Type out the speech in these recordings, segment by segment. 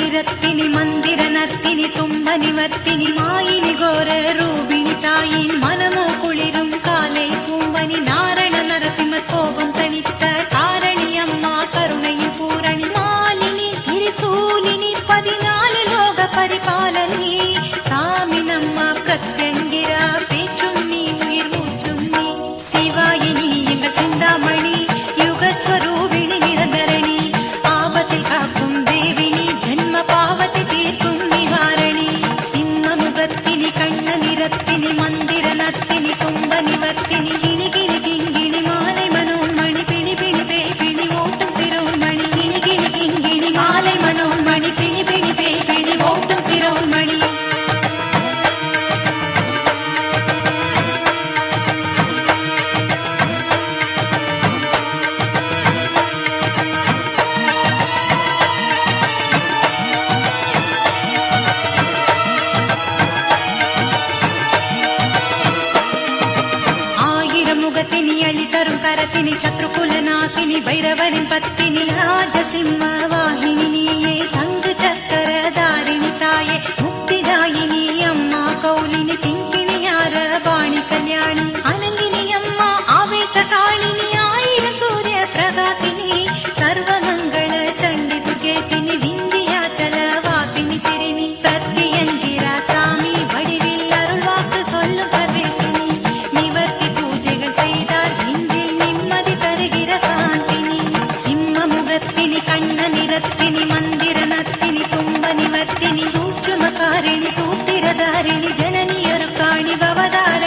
കണ്ണനിരത്തിനി മന്ദിര നർത്തിനി തുമ്പനിവർത്തിനി മായിനി ഘോര രൂപിണി തായിൻ മനമോ వర్తిని భరతిని శత్రుకుల నాశిని భైరవని పత్తిని రాజసింహ వాహిని నీయే సంఘ చక్కర దారిణి తాయే ముక్తిదాయిని అమ్మ కౌలిని తింకి நிவர்த்தினி சூட்சுமகாரிணி சூத்திரதாரிணி ஜனனி அருக்காணி பவதாரணி கிணி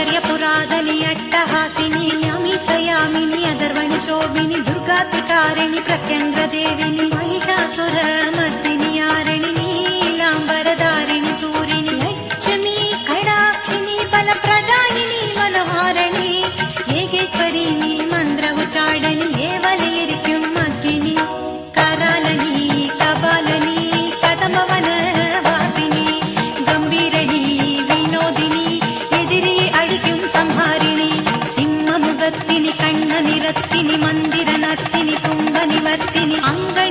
దురిదవరాయిని ఆచర్య అట్టహాసిని అమిషయామిని అదర్వణి శోభిని దుర్గాతికారిణి ప్రత్యంగ్ర దేవిని మహిషాసుర ಮುತ್ತತ್ತಿನಿ ಕಣ್ಣನಿ ರತ್ತಿನಿ ಮಂದಿರ ನತ್ತಿನಿ ತುಂಬನಿ ವರ್ತಿನಿ ಅಂಗಡಿ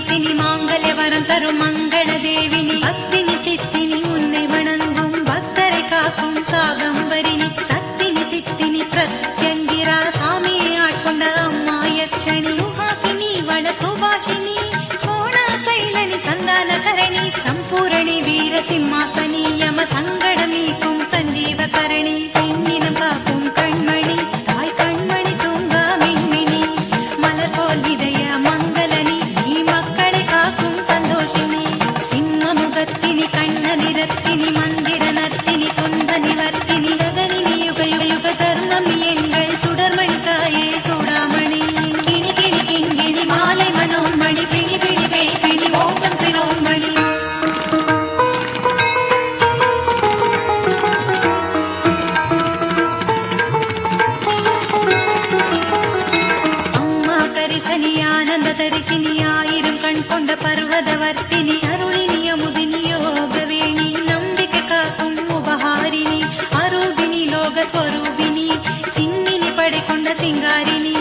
తెలిసిని മാംഗല്യവരം തരും മംഗളദേവിനി ഭക്തിനി സിദ്ധിനി ഉന്നെ വണങ്ങും ഭക്തരെ കാക്കും സാഗംബരിനി സത്തിനി സിദ്ധിനി പ്രത്യങ്കിര സ്വാമിയെ ആട്കൊണ്ട അമ്മ യക്ഷണി സുഹാസിനി വട സുഭാഷിനി സോണ ശൈലനി സന്താനകരണി സമ്പൂരണി വീരസിംഹാസനി യമ സങ്കടമീക്കും സഞ്ജീവകരണി உலகனில் யுக யுக தருணம் எங்கள் சுடர்மணி தாயே ஆயிரம் கண் கொண்ட பர்வதவர்த்தினி அருள் కొరువిని సిన్నిని పడకుండా సింగారిని.